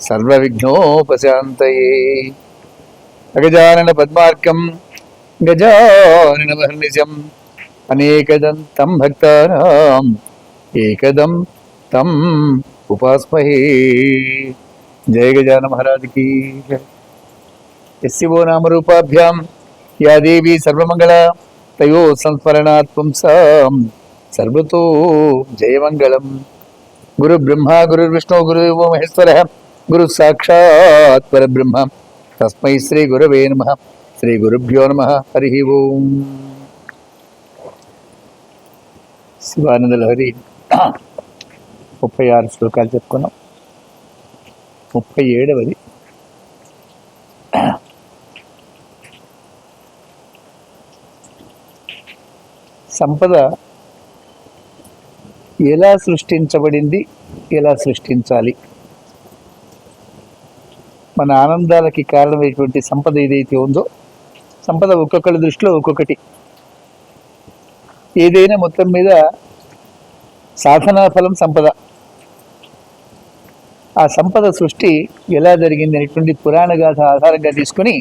సర్వవిఘ్నోపశాంతయే. అగజానన పద్మార్కం గజానన అనేకదం తం భక్తానాం ఏకదం తం ఉపాస్మహే. జయ గజాన మహారాజుకి ఎస్సివో నామరూపాభ్యాం యా దేవి సర్వమంగళ తయో సంస్మరణాత్ పుంసాం. సర్వతో జయమంగళం. గురు బ్రహ్మ గురుర్విష్ణు గురు మహేశ్వర. గురు సాక్షాత్ పరబ్రహ్మ. తస్మై శ్రీ గురవే నమ. శ్రీ గురుభ్యో నమ. హరి ఓం. శివానంద లహరి ముప్పై ఆరు శ్లోకాలు చెప్పుకున్నాం. ముప్పై ఏడవది. సంపద ఎలా సృష్టించబడింది? ఎలా సృష్టించాలి? మన ఆనందాలకి కారణమైనటువంటి సంపద ఏదైతే ఉందో సంపద ఒక్కొక్కరి దృష్టిలో ఒక్కొక్కటి. ఏదైనా మొత్తం మీద సాధనా ఫలం సంపద. ఆ సంపద సృష్టి ఎలా జరిగింది అనేటువంటి పురాణ గాథ ఆధారంగా తీసుకుని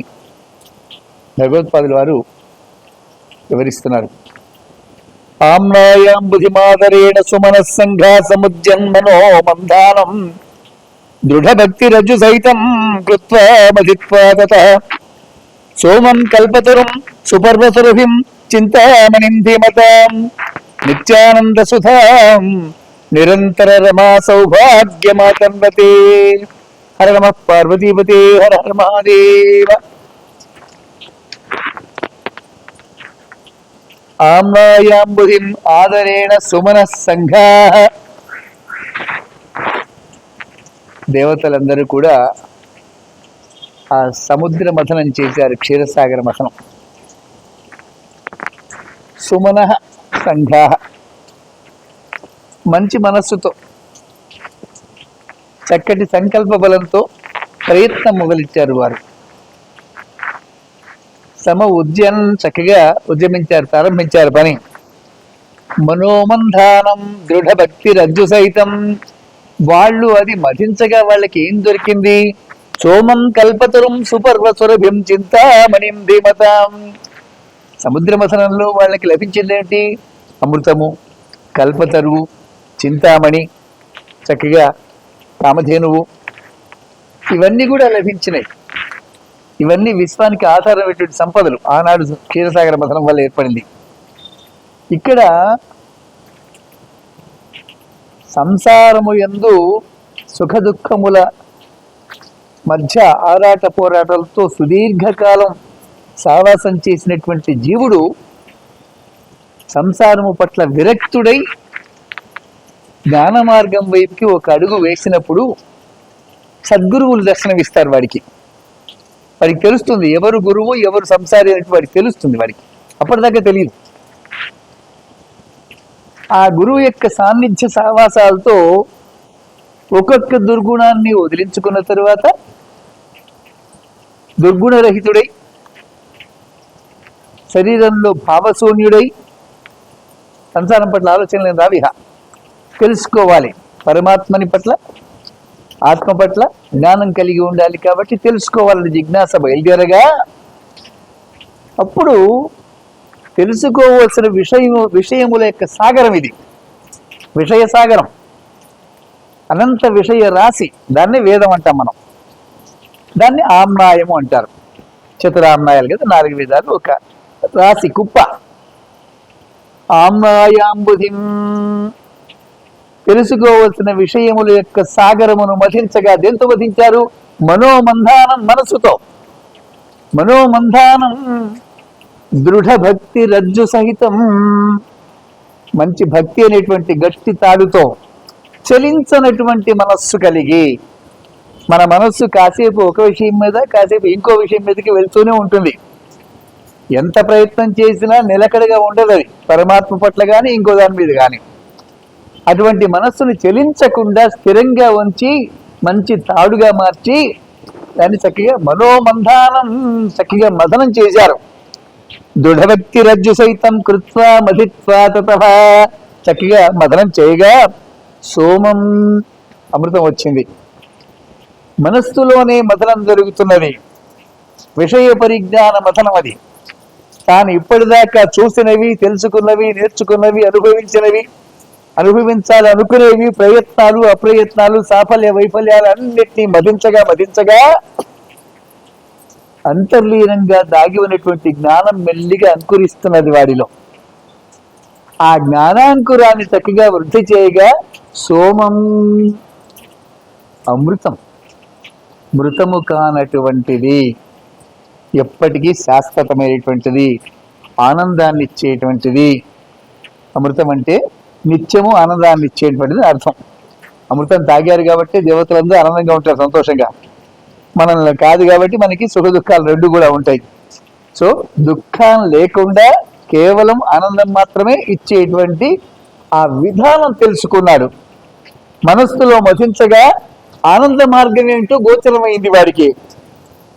భగవత్పాదులు వారు వివరిస్తున్నారు. ఆమ్నాయాం బుధిమాదరేణ సుమన సంఘా సముద్యన్మనో మంధానం దృఢభక్తిరజ్జు సహితం కృత్వా మదిత్వా తత సోమం కల్పతరుం సుపర్వసురభిం చింతామణిం ధీమతాం నిత్యానంద సుధాం నిరంతర రమా సౌభాగ్యమాతన్వతే హర నమ పార్వతీపతే హర హర మహాదేవ ఆమ్నాయాంబుధిం ఆదరేణ సుమన సంఘా దేవతలందరూ కూడా ఆ సముద్ర మథనం చేశారు క్షీరసాగర మథనం. సుమన సంఘా. మంచి మనస్సుతో చక్కటి సంకల్ప బలంతో ప్రయత్నం మొదలిచ్చారు వారు. సమ ఉద్యమం చక్కగా ఉద్యమించారు ప్రారంభించారు పని. మనోమంధానం దృఢ భక్తి రజ్జు సహితం వాళ్ళు అది మధించగా వాళ్ళకి ఏం దొరికింది? సోమం కల్పతరం సుపర్వ సురభిం చింతామణిం ధీమతాం సముద్ర మసనంలో వాళ్ళకి లభించింది ఏంటి? అమృతము కల్పతరువు చింతామణి చక్కగా కామధేనువు. ఇవన్నీ కూడా లభించినాయి. ఇవన్నీ విశ్వానికి ఆధారమైనటువంటి సంపదలు. ఆనాడు క్షీరసాగర మథనం వల్ల ఏర్పడింది. ఇక్కడ సంసారము ఎందు సుఖ దుఃఖముల మధ్య ఆరాట పోరాటాలతో సుదీర్ఘకాలం సావాసం చేసినటువంటి జీవుడు సంసారము పట్ల విరక్తుడై జ్ఞాన మార్గం వైపుకి ఒక అడుగు వేసినప్పుడు సద్గురువులు దర్శనమిస్తారు వాడికి. వాడికి తెలుస్తుంది ఎవరు గురువు ఎవరు సంసారి అనేటువంటి వాడికి తెలుస్తుంది వాడికి. అప్పటిదాకా తెలియదు. ఆ గురువు యొక్క సాన్నిధ్య సావాసాలతో ఒక్కొక్క దుర్గుణాన్ని వదిలించుకున్న తరువాత దుర్గుణరహితుడై శరీరంలో భావశూన్యుడై సంసారం పట్ల ఆలోచనలు రావిహ. తెలుసుకోవాలి. పరమాత్మని పట్ల ఆత్మ పట్ల జ్ఞానం కలిగి ఉండాలి కాబట్టి తెలుసుకోవాలని జిజ్ఞాస బయలుదేరగా అప్పుడు తెలుసుకోవలసిన విషయము విషయముల యొక్క సాగరం ఇది. విషయ సాగరం. అనంత విషయ రాశి. దాన్ని వేదం అంటాం మనం. దాన్ని ఆమ్నాయము అంటారు. చతురామ్నాయాలు కదా నాలుగు వేదాలు ఒక రాశి కుప్ప. ఆమ్నాయాంబుధిం తెలుసుకోవలసిన విషయముల యొక్క సాగరమును మధించగా దేంతో మధించారు? మనోమంధానం మనసుతో. మనోమంధానం దృఢ భక్తి రజ్జు సహితం మంచి భక్తి అనేటువంటి గట్టి తాడుతో చలించనటువంటి మనస్సు కలిగి మన మనస్సు కాసేపు ఒక విషయం మీద కాసేపు ఇంకో విషయం మీదకి వెళ్తూనే ఉంటుంది. ఎంత ప్రయత్నం చేసినా నిలకడగా ఉండదు అది. పరమాత్మ పట్ల కానీ ఇంకో దాని మీద కానీ అటువంటి మనస్సును చెలించకుండా స్థిరంగా ఉంచి మంచి తాడుగా మార్చి దాన్ని చక్కగా మనోమంధానం చక్కగా మదనం చేశారు. దృఢభక్తి రజ్జు సైతం కృత్వా మధిత్వా తత. చక్కగా మదనం చేయగా సోమం అమృతం వచ్చింది. మనస్సులోనే మదనం జరుగుతున్నది. విషయ పరిజ్ఞాన మదనం అది. తాను ఇప్పటిదాకా చూసినవి తెలుసుకున్నవి నేర్చుకున్నవి అనుభవించినవి అనుభవించాలి అనుకునేవి ప్రయత్నాలు అప్రయత్నాలు సాఫల్య వైఫల్యాలు అన్నిటినీ మదించగా మదించగా అంతర్లీనంగా దాగి ఉన్నటువంటి జ్ఞానం మెల్లిగా అంకురిస్తున్నది వాడిలో. ఆ జ్ఞానాంకురాన్ని చక్కగా వృద్ధి చేయగా సోమం అమృతం. మృతము కానటువంటిది ఎప్పటికీ శాశ్వతమైనటువంటిది ఆనందాన్ని ఇచ్చేటువంటిది. అమృతం అంటే నిత్యము ఆనందాన్ని ఇచ్చేటువంటిది అర్థం. అమృతం తాగారు కాబట్టి దేవతలందరూ ఆనందంగా ఉంటారు సంతోషంగా. మనల్ని కాదు కాబట్టి మనకి సుఖ దుఃఖాలు రెండు కూడా ఉంటాయి. సో దుఃఖం లేకుండా కేవలం ఆనందం మాత్రమే ఇచ్చేటువంటి ఆ విధానం తెలుసుకున్నాడు. మనస్సులో మతించగా ఆనంద మార్గం ఏంటో గోచరమైంది వాడికి.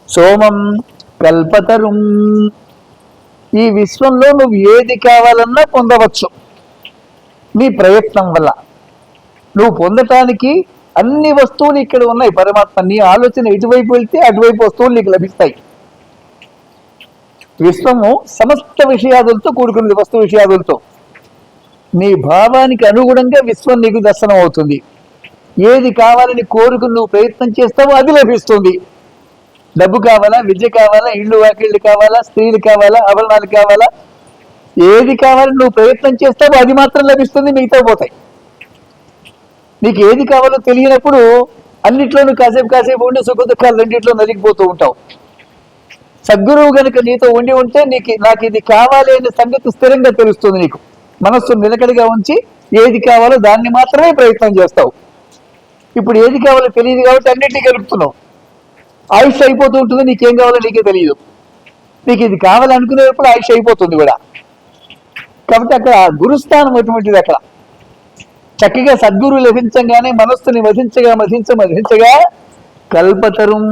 సోమం కల్పతరుం. ఈ విశ్వంలో నువ్వు ఏది కావాలన్నా పొందవచ్చు. నీ ప్రయత్నం వల్ల. నువ్వు పొందటానికి అన్ని వస్తువులు ఇక్కడ ఉన్నాయి. పరమాత్మ నీ ఆలోచన ఎటువైపు వెళ్తే అటువైపు వస్తువులు నీకు లభిస్తాయి. విశ్వము సమస్త విషయాదులతో కూడుకున్నది వస్తు విషయాదులతో. నీ భావానికి అనుగుణంగా విశ్వం నీకు దర్శనం అవుతుంది. ఏది కావాలని కోరుకుని నువ్వు ప్రయత్నం చేస్తావో అది లభిస్తుంది. డబ్బు కావాలా విద్య కావాలా ఇళ్ళు వాకిళ్ళు కావాలా స్త్రీలు కావాలా ఆభరణాలు కావాలా ఏది కావాలని నువ్వు ప్రయత్నం చేస్తావో అది మాత్రం లభిస్తుంది మిగతా పోతాయి. నీకు ఏది కావాలో తెలియనప్పుడు అన్నిట్లోనూ కాసేపు కాసేపు ఉండి సుఖ దుఃఖాలు రెండిట్లో నలిగిపోతూ ఉంటావు. సద్గురువు గనుక నీతో ఉండి ఉంటే నీకు నాకు ఇది కావాలి అనే సంగతి స్థిరంగా తెలుస్తుంది నీకు. మనస్సు నిలకడగా ఉంచి ఏది కావాలో దాన్ని మాత్రమే ప్రయత్నం చేస్తావు. ఇప్పుడు ఏది కావాలో తెలియదు కాబట్టి అన్నింటినీ కలుపుతున్నావు. ఆయుష్ అయిపోతూ ఉంటుంది నీకేం కావాలో నీకే తెలియదు. నీకు ఇది కావాలనుకునేటప్పుడు ఆయుష్ అయిపోతుంది కూడా. కాబట్టి అక్కడ గురుస్థానం అటువంటిది అక్కడ. చక్కగా సద్గురు లభించగానే మనస్సుని వధించగా మధించ మధించగా కల్పతరం.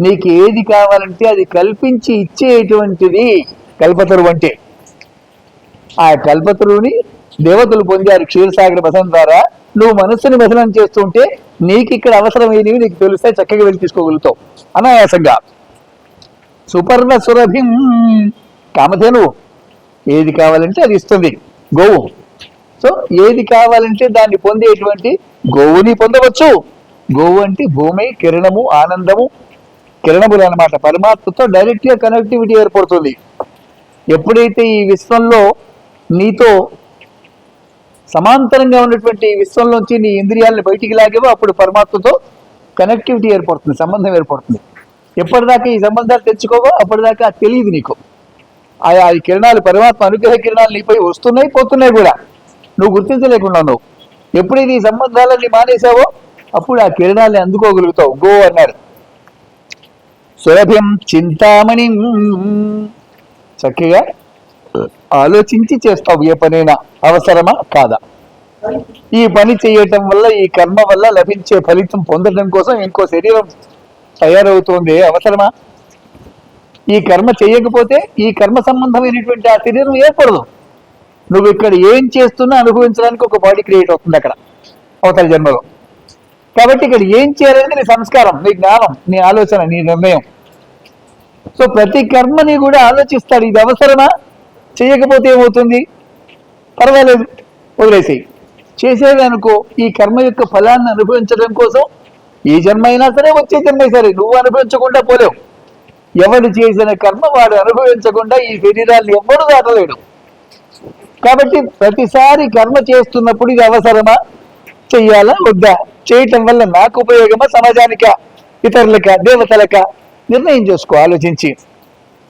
నీకు ఏది కావాలంటే అది కల్పించి ఇచ్చేటువంటిది కల్పతరు అంటే. ఆ కల్పతరుని దేవతలు పొందారు క్షీరసాగర మథనం ద్వారా. నువ్వు మనస్సుని వసనం చేస్తుంటే నీకు ఇక్కడ అవసరమైనవి నీకు తెలిస్తే చక్కగా వెళ్ళి తీసుకోగలుగుతావు. అనాయాసంగా. సుపర్ణ సురభిం. కామధేను ఏది కావాలంటే అది ఇస్తుంది. గోవు. సో ఏది కావాలంటే దాన్ని పొందేటువంటి గోవుని పొందవచ్చు. గోవు అంటే భూమి కిరణము ఆనందము. కిరణములు అన్నమాట. పరమాత్మతో డైరెక్ట్గా కనెక్టివిటీ ఏర్పడుతుంది. ఎప్పుడైతే ఈ విశ్వంలో నీతో సమాంతరంగా ఉన్నటువంటి ఈ విశ్వంలోంచి నీ ఇంద్రియాలను బయటికి లాగేవో అప్పుడు పరమాత్మతో కనెక్టివిటీ ఏర్పడుతుంది సంబంధం ఏర్పడుతుంది. ఎప్పటిదాకా ఈ సంబంధాలు తెచ్చుకోవో అప్పటిదాకా తెలియదు నీకు. ఆయా ఈ కిరణాలు పరమాత్మ అనుగ్రహ కిరణాలు నీపై వస్తున్నాయి పోతున్నాయి కూడా. నువ్వు గుర్తించలేకుండా నువ్వు ఎప్పుడైతే ఈ సంబంధాలన్నీ మానేసావో అప్పుడు ఆ కిరణాలని అందుకోగలుగుతావు. గో అన్నారు సులభ్యం చింతామణి. చక్కగా ఆలోచించి చేస్తావు. ఏ పనైనా అవసరమా? కాదా? ఈ పని చేయటం వల్ల ఈ కర్మ వల్ల లభించే ఫలితం పొందడం కోసం ఇంకో శరీరం తయారవుతోంది. అవసరమా? ఈ కర్మ చేయకపోతే ఈ కర్మ సంబంధమైనటువంటి ఆ శరీరం ఏర్పడదు. నువ్వు ఇక్కడ ఏం చేస్తున్నా అనుభవించడానికి ఒక బాడీ క్రియేట్ అవుతుంది అక్కడ అవతల జన్మలో. కాబట్టి ఇక్కడ ఏం చేయాలనేది నీ సంస్కారం నీ జ్ఞానం నీ ఆలోచన నీ నిర్ణయం. సో ప్రతి కర్మని కూడా ఆలోచిస్తాడు. ఇది అవసరమా? చేయకపోతే ఏమవుతుంది? పర్వాలేదు వదిలేసి చేసేదనుకో ఈ కర్మ యొక్క ఫలాన్ని అనుభవించడం కోసం ఏ జన్మ అయినా సరే వచ్చే జన్మ సరే నువ్వు అనుభవించకుండా పోలేవు. ఎవడు చేసిన కర్మ వాడు అనుభవించకుండా ఈ శరీరాన్ని ఎవ్వడు దాటలేడు. కాబట్టి ప్రతిసారి కర్మ చేస్తున్నప్పుడు ఇది అవసరమా? చెయ్యాలా? వద్దా? చేయటం వల్ల నాకు ఉపయోగమా? సమాజానిక? ఇతరులక? దేవతలక? నిర్ణయం చేసుకో ఆలోచించి.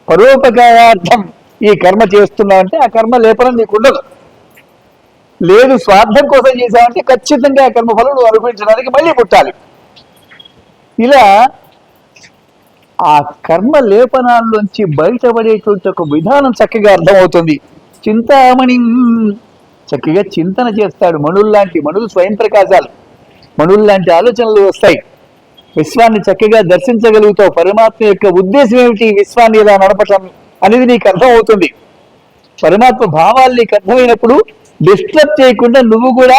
పరోపకారార్థం ఈ కర్మ చేస్తున్నావంటే ఆ కర్మ లేపనం నీకు ఉండదు. లేదు స్వార్థం కోసం చేసావంటే ఖచ్చితంగా ఆ కర్మ ఫలం నువ్వు అనుభవించడానికి మళ్ళీ పుట్టాలి. ఇలా ఆ కర్మ లేపనాల్లోంచి బయటపడేటువంటి ఒక విధానం చక్కగా అర్థమవుతుంది. చింతామణి. చక్కగా చింతన చేస్తాడు మణుల్లాంటి మణులు స్వయం ప్రకాశాలు. మణుల్లాంటి ఆలోచనలు వస్తాయి. విశ్వాన్ని చక్కగా దర్శించగలుగుతావు. పరమాత్మ యొక్క ఉద్దేశం ఏమిటి? విశ్వాన్ని ఇలా నడపటం అనేది నీకు అర్థమవుతుంది. పరమాత్మ భావాలు నీకు అర్థమైనప్పుడు డిస్టర్బ్ చేయకుండా నువ్వు కూడా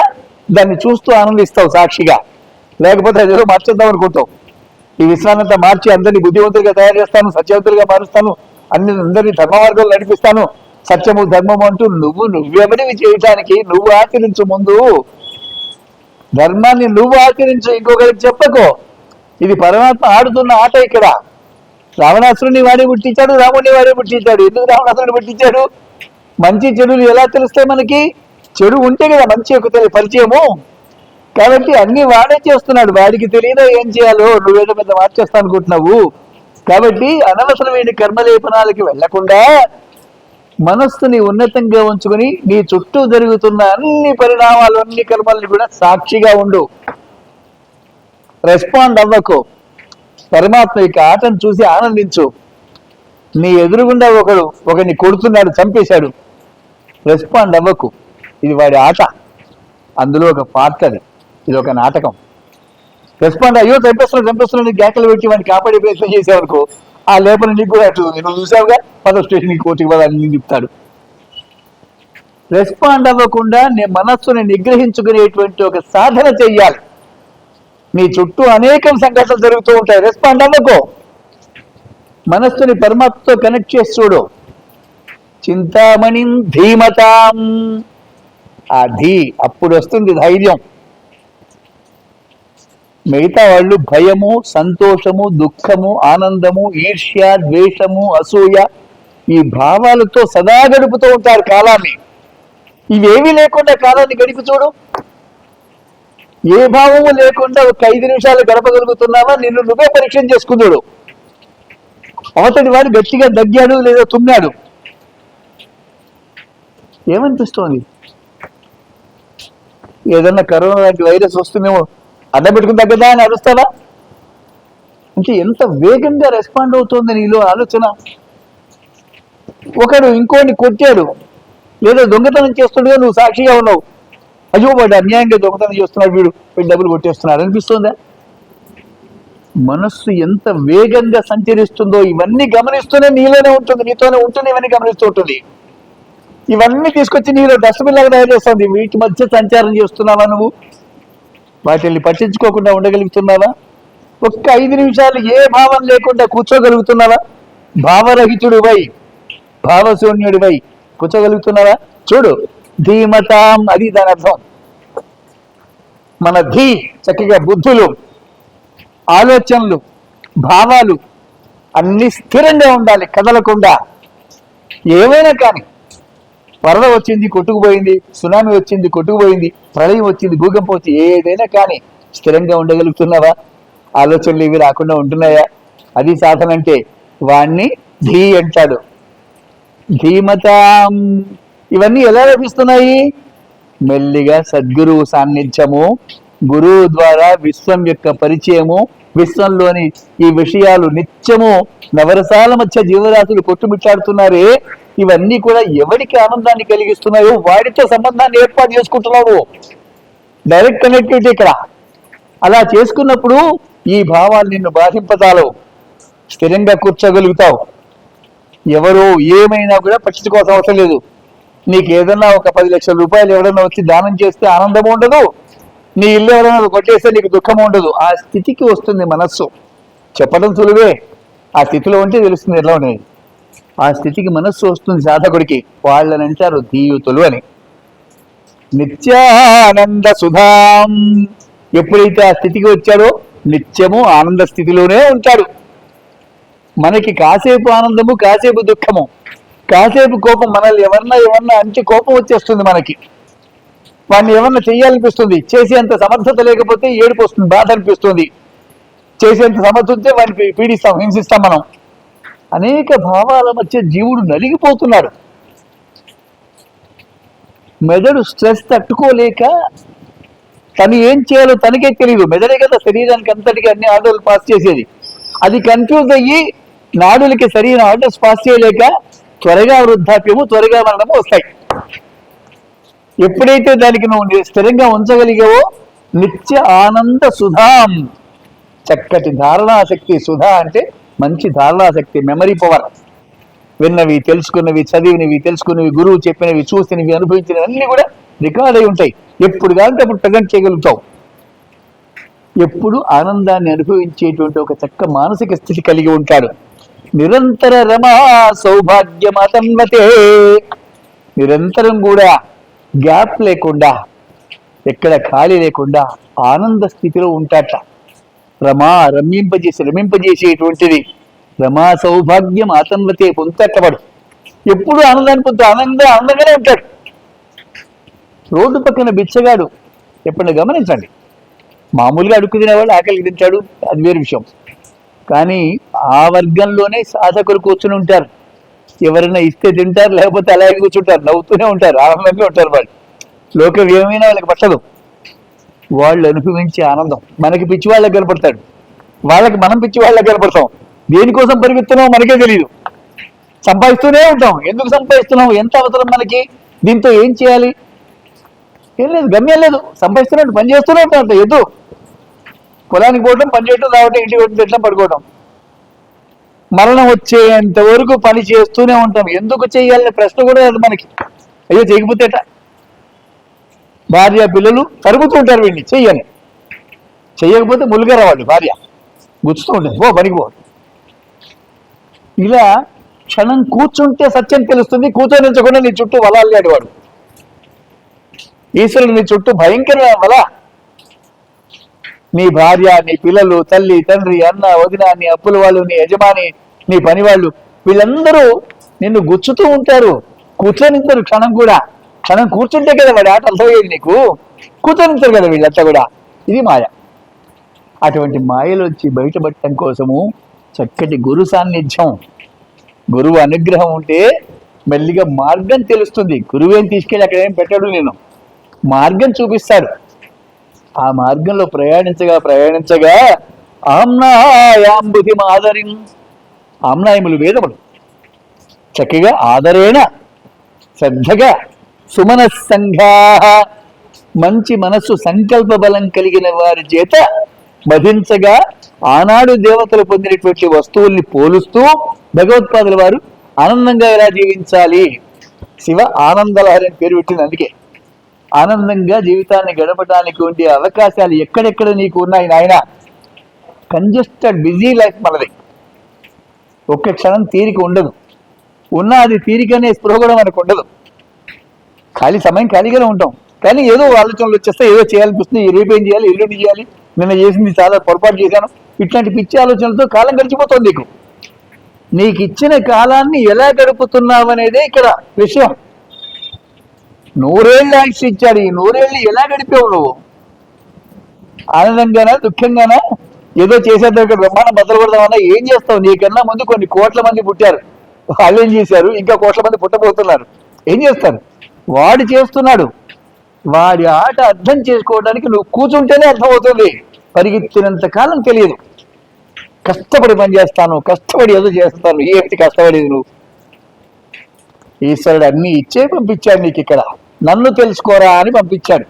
దాన్ని చూస్తూ ఆనందిస్తావు సాక్షిగా. లేకపోతే అదేదో మార్చేద్దాం అనుకుంటావు. ఈ విశ్వాన్నంతా మార్చి అందరినీ బుద్ధివంతులుగా తయారు చేస్తాను సత్యవంతులుగా మారుస్తాను అన్ని అందరినీ ధర్మ మార్గంలో నడిపిస్తాను. సత్యము ధర్మము అంటూ నువ్వు నువ్వెవరివి చేయటానికి నువ్వు ఆచరించు ముందు. ధర్మాన్ని నువ్వు ఆచరించు ఇంకొకరికి చెప్పకో. ఇది పరమాత్మ ఆడుతున్న ఆట ఇక్కడ. రావణాసురుని వాడే పుట్టించాడు రాముడిని వాడే పుట్టించాడు. ఎందుకు రావణాసురుని పుట్టించాడు? మంచి చెడులు ఎలా తెలుస్తాయి మనకి? చెడు ఉంటే కదా మంచి యొక్క తెలియ పరిచయము. కాబట్టి అన్ని వాడే చేస్తున్నాడు. వాడికి తెలియదా ఏం చేయాలో? నువ్వేదో పెద్ద మార్చేస్తా అనుకుంటున్నావు కాబట్టి అనవసరమైన కర్మలేపనాలకి వెళ్ళకుండా మనస్సుని ఉన్నతంగా ఉంచుకొని నీ చుట్టూ జరుగుతున్న అన్ని పరిణామాలు అన్ని కర్మల్ని కూడా సాక్షిగా ఉండు. రెస్పాండ్ అవ్వకు. పరమాత్మ యొక్క ఆటను చూసి ఆనందించు. నీ ఎదురుగుండా ఒకడు ఒకరిని కొడుతున్నాడు చంపేశాడు. రెస్పాండ్ అవ్వకు. ఇది వాడి ఆట. అందులో ఒక పార్ట్ అది. ఇది ఒక నాటకం. రెస్పాండ్ అయ్యో చంపేస్తున్నాడు చంపేస్తున్నాడు గ్యాకలు పెట్టి వాడిని కాపాడే ప్రయత్నం చేసావనుకో ఆ లేపని నీకు కూడా అట్లు నువ్వు చూసావుగా? పదో స్టేషన్ కోర్టుకి వెళ్ళాలని చెప్తాడు రెస్పాండ్ అవ్వకుండా నీ మనస్సుని నిగ్రహించుకునేటువంటి ఒక సాధన చెయ్యాలి. నీ చుట్టూ అనేక సంఘటనలు జరుగుతూ ఉంటాయి. రెస్పాండ్ అవ్వకో. మనస్సుని పరమాత్మతో కనెక్ట్ చేసి చూడు. చింతామణి ధీమతాం. ఆ ధీ అప్పుడు వస్తుంది ధైర్యం. మిగతా వాళ్ళు భయము సంతోషము దుఃఖము ఆనందము ఈర్ష్య ద్వేషము అసూయ ఈ భావాలతో సదా గడుపుతూ ఉంటారు కాలాన్ని. ఇవేవి లేకుండా కాలాన్ని గడిపి చూడు. ఏ భావము లేకుండా ఒక ఐదు నిమిషాలు గడపగలుగుతున్నావా? నిన్ను నువ్వే పరీక్ష చేసుకున్నాడు అవతడి వాడు గట్టిగా దగ్గాడు లేదా తుమ్మాడు? ఏమనిపిస్తోంది? ఏదన్నా కరోనా లాంటి వైరస్ వస్తుందేమో అడ్డం పెట్టుకుని తగ్గదా అని అరుస్తావా? అంటే ఎంత వేగంగా రెస్పాండ్ అవుతోంది నీలో ఆలోచన? ఒకడు ఇంకోటి కొట్టాడు. లేదా దొంగతనం చేస్తుండగా నువ్వు సాక్షిగా ఉన్నావు. అయ్యో వాడు అన్యాయంగా దొంగతనం చేస్తున్నాడు వీడు. వీడు డబ్బులు కొట్టేస్తున్నాడు. అనిపిస్తుందా? మనస్సు ఎంత వేగంగా సంచరిస్తుందో ఇవన్నీ గమనిస్తూనే నీలోనే ఉంటుంది. నీతోనే ఉంటుంది ఇవన్నీ గమనిస్తూ ఉంటుంది. ఇవన్నీ తీసుకొచ్చి నీలో డస్ట్బిన్ లాగా తయారు చేస్తుంది వీటి మధ్య సంచారం చేస్తున్నావా నువ్వు? వాటిని పట్టించుకోకుండా ఉండగలుగుతున్నావా? ఒక్క ఐదు నిమిషాలు ఏ భావం లేకుండా కూర్చోగలుగుతున్నావా? భావరహితుడు వై భావశూన్యుడు వై కూర్చోగలుగుతున్నావా? చూడు ధీమతాం అది దాని అర్థం. మన ధీ చక్కగా బుద్ధులు ఆలోచనలు భావాలు అన్ని స్థిరంగా ఉండాలి కదలకుండా. ఏమైనా కానీ వరద వచ్చింది కొట్టుకుపోయింది సునామీ వచ్చింది కొట్టుకుపోయింది ప్రళయం వచ్చింది భూకంపం వచ్చింది ఏదైనా కానీ స్థిరంగా ఉండగలుగుతున్నావా? ఆలోచనలు ఇవి రాకుండా ఉంటున్నాయా? అది సాధన అంటే వాణ్ణి ధీ అంటాడు. ధీమతాం. ఇవన్నీ ఎలా లభిస్తున్నాయి? మెల్లిగా సద్గురువు సాన్నిధ్యము గురువు ద్వారా విశ్వం యొక్క పరిచయము విశ్వంలోని ఈ విషయాలు నిత్యము నవరసాల మధ్య జీవరాశులు కొట్టుమిట్టాడుతున్నారే ఇవన్నీ కూడా ఎవరికి ఆనందాన్ని కలిగిస్తున్నాయో వాడితో సంబంధాన్ని ఏర్పాటు చేసుకుంటున్నావు డైరెక్ట్ కనెక్టివిటీ ఇక్కడ. అలా చేసుకున్నప్పుడు ఈ భావాలు నిన్ను బాధింపజాలవు. స్థిరంగా కూర్చోగలుగుతావు. ఎవరు ఏమైనా కూడా పట్టించుకోవాల్సిన అవసరం లేదు. నీకు ఏదన్నా ఒక పది లక్షల రూపాయలు ఎవరైనా వచ్చి దానం చేస్తే ఆనందం ఉండదు. నీ ఇల్లు ఎవరైనా కొట్టేస్తే నీకు దుఃఖం ఉండదు. ఆ స్థితికి వస్తుంది మనస్సు. చెప్పడం సులువే. ఆ స్థితిలో ఉంటే తెలుస్తుంది ఎలా ఉన్నాయి. ఆ స్థితికి మనస్సు వస్తుంది సాధకుడికి. వాళ్ళని అంటారు ధీయుతులు అని. నిత్యానంద సుధాం. ఎప్పుడైతే ఆ స్థితికి వచ్చాడో నిత్యము ఆనంద స్థితిలోనే ఉంటాడు. మనకి కాసేపు ఆనందము కాసేపు దుఃఖము. కాసేపు కోపం మనల్ని ఎవరన్నా ఎవరన్నా అంటే కోపం వచ్చేస్తుంది మనకి. వాడిని ఏమన్నా చేయాలనిపిస్తుంది? చేసేంత సమర్థత లేకపోతే ఏడుపు వస్తుంది బాధ అనిపిస్తుంది. చేసేంత సమర్థత ఉంటే వాడిని పీడిస్తాం హింసిస్తాం మనం. అనేక భావాల మధ్య జీవుడు నలిగిపోతున్నాడు మెదడు స్ట్రెస్ తట్టుకోలేక తను ఏం చేయాలో తనకే తెలియదు మెదడే కదా శరీరానికి అంతటికి అన్ని ఆర్డర్లు పాస్ చేసేది. అది కన్ఫ్యూజ్ అయ్యి నాడులకి సరైన ఆర్డర్స్ పాస్ చేయలేక త్వరగా వృద్ధాప్యము త్వరగా మరణము వస్తాయి. ఎప్పుడైతే దానికి నువ్వు స్థిరంగా ఉంచగలిగావో నిత్య ఆనంద సుధాం. చక్కటి ధారణాశక్తి సుధా అంటే మంచి ధారణాశక్తి మెమరీ పవర్ విన్నవి తెలుసుకున్నవి చదివినవి తెలుసుకున్నవి గురువు చెప్పినవి చూసినవి అనుభవించినవి అన్ని కూడా రికార్డ్ అయి ఉంటాయి. ఎప్పుడు కాదంటే అప్పుడు ప్రజెంట్ చేయగలుగుతావు. ఎప్పుడు ఆనందాన్ని అనుభవించేటువంటి ఒక చక్క మానసిక స్థితి కలిగి ఉంటాడు. నిరంతర రమ సౌభాగ్యమతన్వతే నిరంతరం కూడా గ్యాప్ లేకుండా ఎక్కడ ఖాళీ లేకుండా ఆనంద స్థితిలో ఉంటాట. రమా రమ్యింపజేసి రమింపజేసేటువంటిది. రమా సౌభాగ్యం ఆతన్వతే పొందట్టవాడు ఎప్పుడు ఆనందాన్ని పొందుతూ ఆనంద ఆనందంగానే ఉంటాడు. రోడ్డు పక్కన బిచ్చగాడు ఎప్పుడైనా గమనించండి. మామూలుగా అడుక్కు తినేవాడు ఆకలి తింటాడు అది వేరే విషయం. కానీ ఆ వర్గంలోనే సాధకులు కూర్చుని ఉంటారు. ఎవరైనా ఇస్తే తింటారు లేకపోతే అలాగే కూర్చుంటారు నవ్వుతూనే ఉంటారు ఆనందంగా ఉంటారు వాళ్ళు. లోకం ఏమైనా వాళ్ళకి పట్టదు. వాళ్ళు అనుభవించే ఆనందం. మనకి పిచ్చి వాళ్ళకి కనపడతాడు. వాళ్ళకి మనం పిచ్చి వాళ్ళకి కనపడతాం. దేనికోసం పరిగెత్తున్నామో మనకే తెలియదు సంపాదిస్తూనే ఉంటాం. ఎందుకు సంపాదిస్తున్నాం? ఎంత అవసరం మనకి? దీంతో ఏం చేయాలి? ఏం లేదు గమ్యం లేదు. సంపాదిస్తున్నట్టు పని చేస్తూనే ఉంటాం ఎద్దు పొలానికి పోవటం పని చేయటం రావటం ఇంటికి పెట్టడం పడుకోవటం. మరణం వచ్చేంత వరకు పని చేస్తూనే ఉంటాం. ఎందుకు చేయాలనే ప్రశ్న కూడా లేదు మనకి. అయ్యో చేయకపోతేట ఎట్టా? భార్య పిల్లలు తరుగుతూ ఉంటారు వీడిని. చెయ్యని. చెయ్యకపోతే ములుగర వాళ్ళు భార్య. గుచ్చుతూ ఉంటుంది. ఓ పనికి పో. ఇలా క్షణం కూర్చుంటే సత్యం తెలుస్తుంది. కూర్చొనించకుండా నీ చుట్టూ వలాలేడు వాడు ఈశ్వరుడు నీ చుట్టూ భయంకర వల నీ భార్య నీ పిల్లలు తల్లి తండ్రి అన్న వదిన నీ అప్పుల వాళ్ళు నీ యజమాని నీ పని వాళ్ళు వీళ్ళందరూ నిన్ను గుచ్చుతూ ఉంటారు. కూర్చొనిస్తారు క్షణం కూడా. క్షణం కూర్చుంటే కదా వాడి ఆట అర్థమయ్యేది నీకు? కూర్చొనిస్తారు కదా వీళ్ళంతా కూడా. ఇది మాయ. అటువంటి మాయలోంచి బయటపడటం కోసము చక్కటి గురు సాన్నిధ్యం. గురువు అనుగ్రహం ఉంటే మెల్లిగా మార్గం తెలుస్తుంది. గురువేం తీసుకెళ్ళి అక్కడ ఏం పెట్టాడు నేను మార్గం చూపిస్తాడు. ఆ మార్గంలో ప్రయాణించగా ప్రయాణించగా ఆమ్నాయాంబుధి ఆదరిం ఆమ్నాయములు వేదములు. చక్కగా ఆదరేణ శ్రద్ధగా సుమనస్సంఘా మంచి మనస్సు సంకల్ప బలం కలిగిన వారి చేత మధించగా ఆనాడు దేవతలు పొందినటువంటి వస్తువుల్ని పోలుస్తూ భగవత్పాదుల వారు ఆనందంగా ఎలా జీవించాలి? శివ ఆనందలహరి అని పేరు పెట్టింది అందుకే. ఆనందంగా జీవితాన్ని గడపడానికి ఉండే అవకాశాలు ఎక్కడెక్కడ నీకు ఉన్నాయి నాయన? కంజెస్టెడ్ బిజీ లైఫ్ మనది. ఒక్క క్షణం తీరిక ఉండదు. ఉన్న అది తీరికనే స్పృహ కూడా మనకు ఉండదు. ఖాళీ సమయం ఖాళీగానే ఉంటాం. కానీ ఏదో ఆలోచనలు వచ్చేస్తే ఏదో చేయాలనిపిస్తుంది. రేపు ఏం చేయాలి? ఎల్లుండి చేయాలి? నిన్న చేసింది చాలా పొరపాటు చేశాను. ఇట్లాంటి పిచ్చి ఆలోచనలతో కాలం గడిచిపోతుంది నీకు. నీకు ఇచ్చిన కాలాన్ని ఎలా గడుపుతున్నావు అనేదే ఇక్కడ విషయం. నూరేళ్ళు ఆయుష్ ఇచ్చాడు. ఈ నూరేళ్ళు ఎలా గడిపావు నువ్వు? ఆనందంగానా? దుఃఖంగానా? ఏదో చేసేద్దాం ఇక్కడ బ్రహ్మాండం బద్దలు కొడదామన్నా ఏం చేస్తావు? నీకన్నా ముందు కొన్ని కోట్ల మంది పుట్టారు. వాళ్ళు ఏం చేశారు? ఇంకా కోట్ల మంది పుట్టబోతున్నారు. ఏం చేస్తారు? వాడు చేస్తున్నాడు. వాడి ఆట అర్థం చేసుకోవడానికి నువ్వు కూర్చుంటేనే అర్థమవుతుంది. పరిగెత్తినంత కాలం తెలియదు. కష్టపడి పని చేస్తాను కష్టపడి ఏదో చేస్తాను. ఏమిటి కష్టపడేది నువ్వు? ఈశ్వరుడు అన్ని ఇచ్చే పంపించాడు నీకు ఇక్కడ నన్ను తెలుసుకోరా అని పంపించాడు.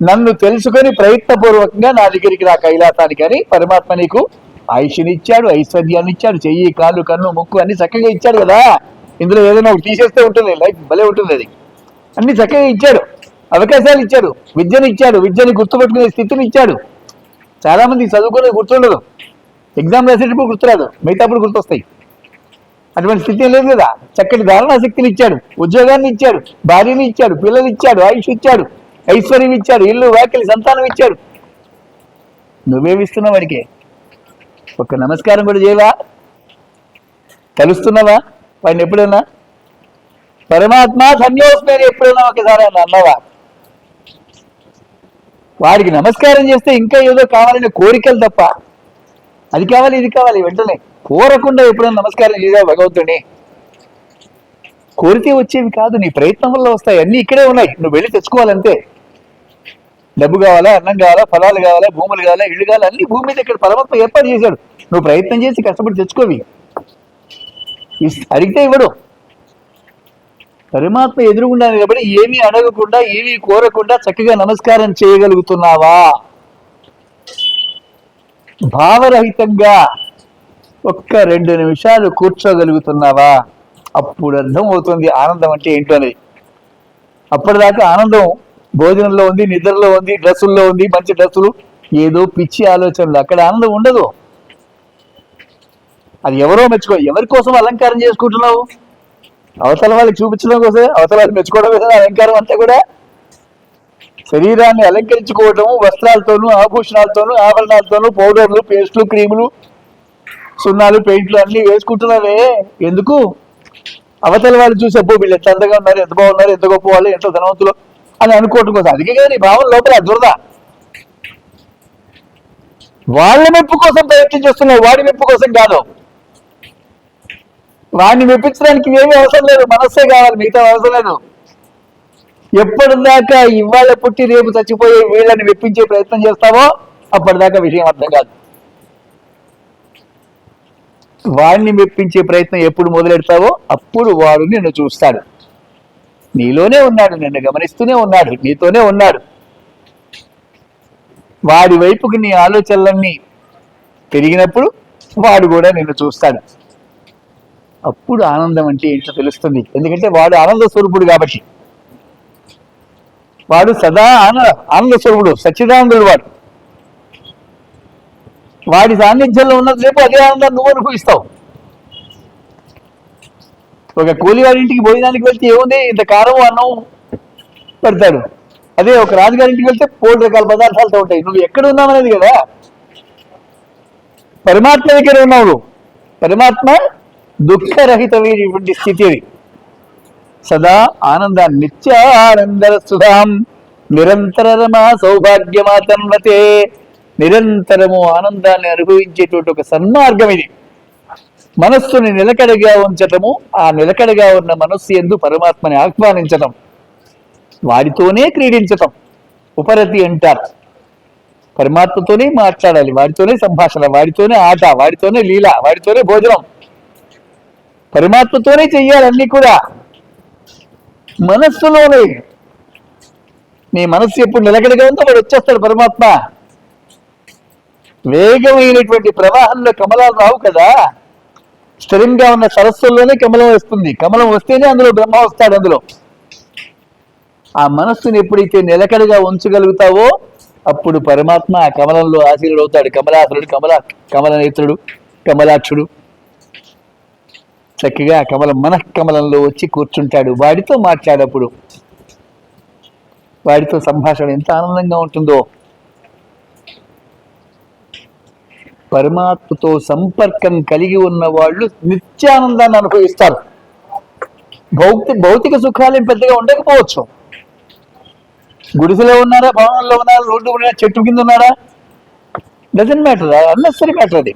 నన్ను తెలుసుకొని ప్రయత్నపూర్వకంగా నా దగ్గరికి రా కైలాసానికి అని పరమాత్మ నీకు ఆయుష్ని ఇచ్చాడు ఐశ్వర్యాన్ని ఇచ్చాడు చెయ్యి కాలు కన్ను ముక్కు అన్ని చక్కగా ఇచ్చాడు కదా. ఇందులో ఏదైనా ఒకటి తీసేస్తే ఉంటుంది లైఫ్ భలే ఉంటుంది అది. అన్ని చక్కగా ఇచ్చాడు. అవకాశాలు ఇచ్చాడు విద్యను ఇచ్చాడు విద్యని గుర్తుపెట్టుకునే స్థితిని ఇచ్చాడు. చాలామంది చదువుకునే చదువుకునేది గుర్తుండదు. ఎగ్జామ్ రాసేటప్పుడు గుర్తురాదు మిగతాప్పుడు గుర్తొస్తాయి. అటువంటి స్థితి లేదు కదా. చక్కటి ధారణా శక్తిని ఇచ్చాడు. ఉద్యోగాన్ని ఇచ్చాడు. భార్యని ఇచ్చాడు. పిల్లలు ఇచ్చాడు. ఆయుష్ ఇచ్చాడు. ఐశ్వర్యం ఇచ్చాడు. ఇల్లు వాకిలి సంతానం ఇచ్చాడు. నువ్వేమిస్తున్నావు వాడికి? ఒక నమస్కారం కూడా చేయవా? కలుస్తున్నావా? వాడిని ఎప్పుడైనా? పరమాత్మ ధన్యోస్మేని ఎప్పుడైనా ఒకసారి అని అన్నావా? వాడికి నమస్కారం చేస్తే ఇంకా ఏదో కావాలనే కోరికలు తప్ప. అది కావాలి ఇది కావాలి వెంటనే. కోరకుండా ఎప్పుడైనా నమస్కారం చేసావు భగవంతుడిని? కోరితే వచ్చేవి కాదు నీ ప్రయత్నం వల్ల వస్తాయి. అన్ని ఇక్కడే ఉన్నాయి. నువ్వు వెళ్ళి తెచ్చుకోవాలంతే. డబ్బు కావాలా అన్నం కావాలా ఫలాలు కావాలా భూములు కావాలా ఇళ్ళు కావాలా అన్ని భూమి మీద ఇక్కడ పరమాత్మ ఏర్పాటు చేశాడు. నువ్వు ప్రయత్నం చేసి కష్టపడి తెచ్చుకోవి. అడిగితే ఇవ్వడు. పరమాత్మ ఎదురుగుండా కాబట్టి ఏమీ అడగకుండా ఏమీ కోరకుండా చక్కగా నమస్కారం చేయగలుగుతున్నావా? భావరహితంగా ఒక్క రెండు నిమిషాలు కూర్చోగలుగుతున్నావా? అప్పుడు అర్థం అవుతుంది ఆనందం అంటే ఏంటో అనేది. అప్పటిదాకా ఆనందం భోజనంలో ఉంది నిద్రలో ఉంది డ్రెస్సుల్లో ఉంది మంచి డ్రెస్సులు ఏదో పిచ్చి ఆలోచనలు. అక్కడ ఆనందం ఉండదు. అది ఎవరో మెచ్చుకో ఎవరి కోసం అలంకారం చేసుకుంటున్నావు? అవతల వాళ్ళకి చూపించడం కోసం అవతల వాళ్ళు మెచ్చుకోవడం కోసం అలంకారం అంతా కూడా. శరీరాన్ని అలంకరించుకోవటము వస్త్రాలతోనూ ఆభూషణాలతోనూ ఆభరణాలతోనూ పౌడర్లు పేస్ట్లు క్రీములు సున్నాలు పెయింట్లు అన్ని వేసుకుంటున్నావే. ఎందుకు? అవతల వాళ్ళు చూసి అబ్బో వీళ్ళు ఎంత అందంగా ఉన్నారు ఎంత బాగున్నారు ఎంత గొప్ప వాళ్ళు ఎంత ధనవంతులు అని అనుకోవటం కోసం. అందుకే కదా నీ భావన లోపల దురద వాళ్ళ మెప్పు కోసం ప్రయత్నం చేస్తున్నావు వాడి మెప్పు కోసం కాదు. వాడిని మెప్పించడానికి ఏమీ అవసరం లేదు మనస్సే కావాలి మిగతా అవసరం లేదు. ఎప్పటిదాకా ఇవాళ పుట్టి రేపు చచ్చిపోయే వీళ్ళని మెప్పించే ప్రయత్నం చేస్తావో అప్పటిదాకా విషయం అర్థం కాదు. వాడిని మెప్పించే ప్రయత్నం ఎప్పుడు మొదలెడతావో అప్పుడు వాడు నిన్ను చూస్తాడు. నీలోనే ఉన్నాడు నిన్ను గమనిస్తూనే ఉన్నాడు నీతోనే ఉన్నాడు. వాడి వైపుకి నీ ఆలోచనలన్నీ పెరిగినప్పుడు వాడు కూడా నిన్ను చూస్తాడు. అప్పుడు ఆనందం అంటే ఏంటో తెలుస్తుంది. ఎందుకంటే వాడు ఆనంద స్వరూపుడు కాబట్టి. వాడు సదా ఆనంద ఆనంద స్వరూపుడు సచ్చిదానందుడు వాడు. వాడి సాన్నిధ్యంలో ఉన్నంతసేపు అదే ఆనందాన్ని నువ్వు అనుభవిస్తావు. ఒక కూలివాడి ఇంటికి భోజనానికి వెళ్తే ఏముంది? ఇంత కారం అన్నం పెడతాడు. అదే ఒక రాజుగారి ఇంటికి వెళ్తే మూడు రకాల పదార్థాలతో ఉంటాయి. నువ్వు ఎక్కడ ఉన్నావనేది కదా? పరమాత్మ దగ్గర ఉన్నావు పరమాత్మ దుఃఖరహితమైనటువంటి స్థితి అది. సదా ఆనందాన్ని నిత్యానందర సుధాం నిరంతర రమా సౌభాగ్యమాతన్వతే. నిరంతరము ఆనందాన్ని అనుభవించేటువంటి ఒక సన్మార్గం ఇది. మనస్సుని నిలకడగా ఉంచటము ఆ నిలకడగా ఉన్న మనస్సు ఎందు పరమాత్మని ఆహ్వానించటం. వాడితోనే క్రీడించటం. ఉపరతి అంటారు. పరమాత్మతోనే మాట్లాడాలి వాడితోనే సంభాషణ వాడితోనే ఆట వాడితోనే లీల వాడితోనే భోజనం. పరమాత్మతోనే చెయ్యాలి అన్ని కూడా మనస్సులోనే. నీ మనస్సు ఎప్పుడు నిలకడగా ఉందో వాడు వచ్చేస్తాడు పరమాత్మ. వేగమైనటువంటి ప్రవాహంలో కమలాలు రావు కదా. స్థిరంగా ఉన్న సరస్సుల్లోనే కమలం వస్తుంది. కమలం వస్తేనే అందులో బ్రహ్మ వస్తాడు అందులో. ఆ మనస్సుని ఎప్పుడైతే నిలకడగా ఉంచగలుగుతావో అప్పుడు పరమాత్మ ఆ కమలంలో ఆశీనుడు అవుతాడు కమలాసురుడు కమల కమలనేత్రుడు కమలాక్షుడు. చక్కగా ఆ కమలం మన కమలంలో వచ్చి కూర్చుంటాడు. వాడితో మాట్లాడప్పుడు వాడితో సంభాషణ ఎంత ఆనందంగా ఉంటుందో. పరమాత్మతో సంపర్కం కలిగి ఉన్న వాళ్ళు నిత్యానందాన్ని అనుభవిస్తారు. భౌతి భౌతిక సుఖాలు పెద్దగా ఉండకపోవచ్చు. గుడిసెలో ఉన్నారా? భవనంలో ఉన్నారా? రోడ్డు ఉన్నారా? చెట్టు కింద ఉన్నారా? డజన్ మ్యాటర్ అన్నెసరీ మ్యాటర్ అది.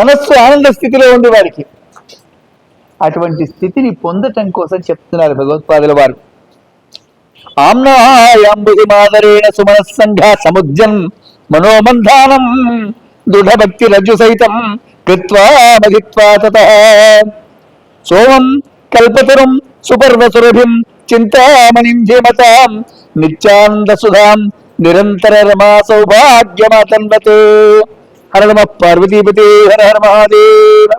మనస్సు ఆనంద స్థితిలో ఉంది వారికి. అటువంటి స్థితిని పొందటం కోసం చెప్తున్నారు భగవత్పాదుల వారు. ఆమ్నాయాంబుది మాదరేణ సుమనస్సంఘ సముద్యం మనోమంధానం దృఢభక్తి రజ్జు సహితం కృత్వా మదిత్వా తత. సోమం కల్పతరుం సుపర్వసురభిం చింతామణిం ధీమతాం నిత్యానంద సుధాం నిరంతర రమా సౌభాగ్యమాతన్వతే. హర నమ పార్వతీపతి హర హర మహాదేవ.